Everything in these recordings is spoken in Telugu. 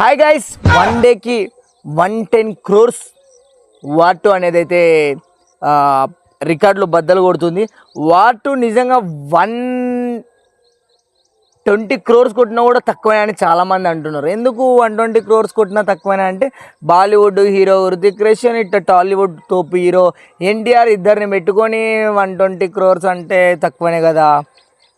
హాయ్ గైస్ వన్ డేకి వన్ టెన్ క్రోర్స్ వాటు అనేది అయితే రికార్డులు బద్దలు కొడుతుంది. వాటు నిజంగా వన్ ట్వంటీ క్రోర్స్ కొట్టినా కూడా తక్కువనే అని చాలామంది అంటున్నారు. ఎందుకు వన్ ట్వంటీ క్రోర్స్ కొట్టినా తక్కువనే అంటే బాలీవుడ్ హీరో హృతిక్ రోషన్ ఇట్ట టాలీవుడ్ తోపు హీరో ఎన్టీఆర్ ఇద్దరిని పెట్టుకొని వన్ ట్వంటీ క్రోర్స్ అంటే తక్కువనే కదా.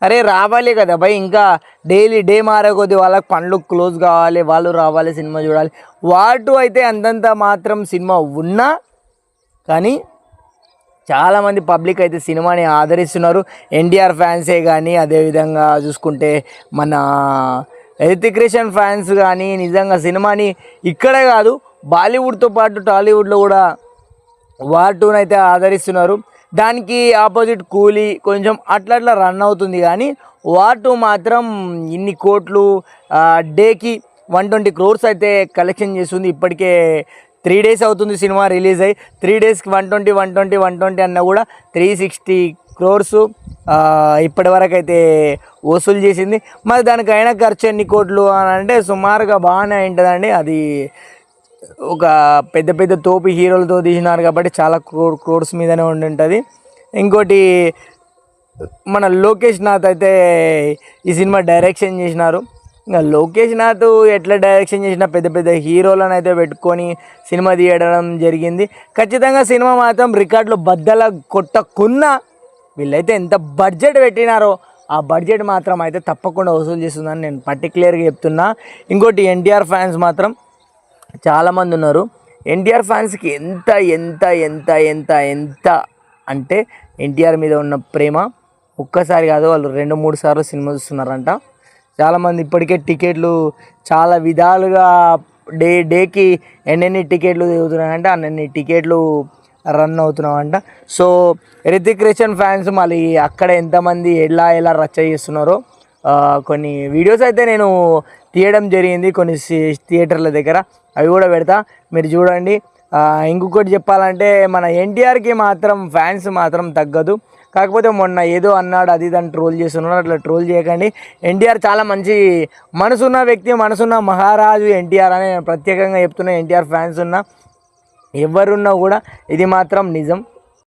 అరే రావాలి కదా భయ్ ఇంకా డైలీ డే మారే కొద్ది వాళ్ళకి పనులు క్లోజ్ కావాలి వాళ్ళు రావాలి సినిమా చూడాలి. వాటు అయితే అంతంత మాత్రం సినిమా ఉన్నా కానీ చాలామంది పబ్లిక్ అయితే సినిమాని ఆదరిస్తున్నారు. ఎన్టీఆర్ ఫ్యాన్సే కానీ అదేవిధంగా చూసుకుంటే మన హృతిక్ రోషన్ ఫ్యాన్స్ కానీ నిజంగా సినిమాని ఇక్కడే కాదు బాలీవుడ్తో పాటు టాలీవుడ్లో కూడా వాటూని అయితే ఆదరిస్తున్నారు. దానికి ఆపోజిట్ కూలీ కొంచెం అట్లా అట్లా రన్ అవుతుంది కానీ వాటు మాత్రం ఇన్ని కోట్లు డేకి వన్ ట్వంటీ క్రోర్స్ అయితే కలెక్షన్ చేస్తుంది. ఇప్పటికే త్రీ డేస్ అవుతుంది సినిమా రిలీజ్ అయ్యి త్రీ డేస్కి one twenty one twenty one twenty అన్న కూడా త్రీ సిక్స్టీ క్రోర్స్ ఇప్పటివరకు అయితే వసూలు చేసింది. మరి దానికైనా ఖర్చు ఎన్ని కోట్లు అని అంటే సుమారుగా బాగానే ఉంటుందండి. అది ఒక పెద్ద పెద్ద తోపు హీరోలతో తీసినారు కాబట్టి చాలా క్రో క్రోడ్స్ మీదనే ఉండి ఉంటుంది. ఇంకోటి మన లోకేష్ నాథ్ అయితే ఈ సినిమా డైరెక్షన్ చేసినారు. ఇంకా లోకేష్ నాథ్ ఎట్లా డైరెక్షన్ చేసిన పెద్ద పెద్ద హీరోలను అయితే పెట్టుకొని సినిమా తీయడం జరిగింది. ఖచ్చితంగా సినిమా మాత్రం రికార్డులు బద్దల కొట్టకున్నా వీళ్ళైతే ఎంత బడ్జెట్ పెట్టినారో ఆ బడ్జెట్ మాత్రం అయితే తప్పకుండా వసూలు చేస్తుందని నేను పర్టికులర్గా చెప్తున్నా. ఇంకోటి ఎన్టీఆర్ ఫ్యాన్స్ మాత్రం చాలామంది ఉన్నారు. ఎన్టీఆర్ ఫ్యాన్స్కి ఎంత ఎంత ఎంత ఎంత ఎంత అంటే ఎన్టీఆర్ మీద ఉన్న ప్రేమ ఒక్కసారి కాదు వాళ్ళు రెండు మూడు సార్లు సినిమా చూస్తున్నారంట. చాలామంది ఇప్పటికే టికెట్లు చాలా విధాలుగా డే డేకి ఎన్నెన్ని టికెట్లు దిగుతున్నాయంటే అన్నన్ని టికెట్లు రన్ అవుతున్నామంట సో రితిక్ రేషన్ ఫ్యాన్స్ మళ్ళీ అక్కడ ఎంతమంది ఎలా ఎలా రచ్చ చేస్తున్నారో కొన్ని వీడియోస్ అయితే నేను తీయడం జరిగింది కొన్ని థియేటర్ల దగ్గర. అవి కూడా పెడతా మీరు చూడండి. ఇంకొకటి చెప్పాలంటే మన ఎన్టీఆర్కి మాత్రం ఫ్యాన్స్ మాత్రం తగ్గదు. కాకపోతే మొన్న ఏదో అన్నాడు అది దాన్ని ట్రోల్ చేస్తున్నాడు అట్లా ట్రోల్ చేయకండి. ఎన్టీఆర్ చాలా మంచి మనసున్న వ్యక్తి మనసున్న మహారాజు ఎన్టీఆర్ అని ప్రత్యేకంగా చెప్తున్నా ఎన్టీఆర్ ఫ్యాన్స్ ఉన్నా. ఎవరున్నా కూడా ఇది మాత్రం నిజం.